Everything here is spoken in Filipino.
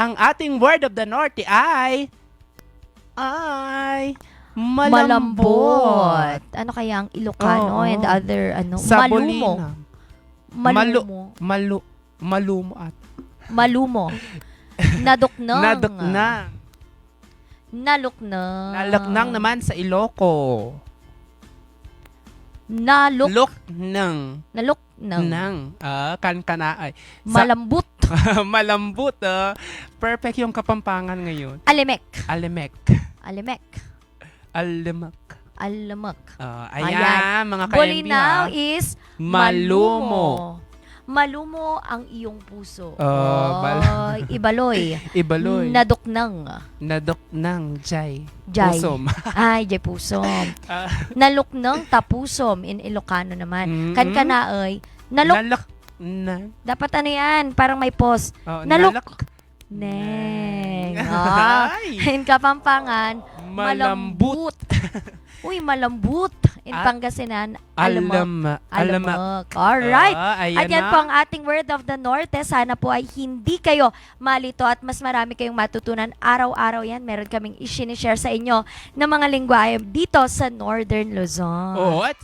ang ating word of the Norte ay ay malambot. Malambot. Ano kaya ang Ilocano Oo. and other ano? Malumo. Sabolina. Malumo. Malu malumo at Malumo. Naduknang. nadoknang. Naluknang. Nalaknang naman sa Iloco. Naluk. Loknang. Naluknang. Nang. Ah, kan kana ay. Sa- Malambot. malambot. ah. Perfect yung kapampangan ngayon. Alimek. Alemek. Alimek. Alemak. Alamak. Ah, Ayan. ayan, mga ka Bolinaw is Malumo. Malumo ang iyong puso. Oh, Oy, ibaloy. Ibaloy. Naduknang. Nadoknang jay. Jay. Pusom. Ay, jay pusom. Ah, Naluknang tapusom in Ilocano naman. mm, Kan kanaoy. Naluk. Nalak. Na. dapat ano yan? Parang may pause. Oh, nalak. Neng. Ah. Ay, In Kapampangan, malambot. malambut. Uy, malambut. In Ah, Pangasinan, alamak. Alam. Alamak. Alamak. Alright. Ah, ayan At yan na. po ang ating word of the Norte. Sana po ay hindi kayo malito at mas marami kayong matutunan. Araw-araw yan, meron kaming isinishare sa inyo ng mga lingwahe dito sa Northern Luzon. Oo, at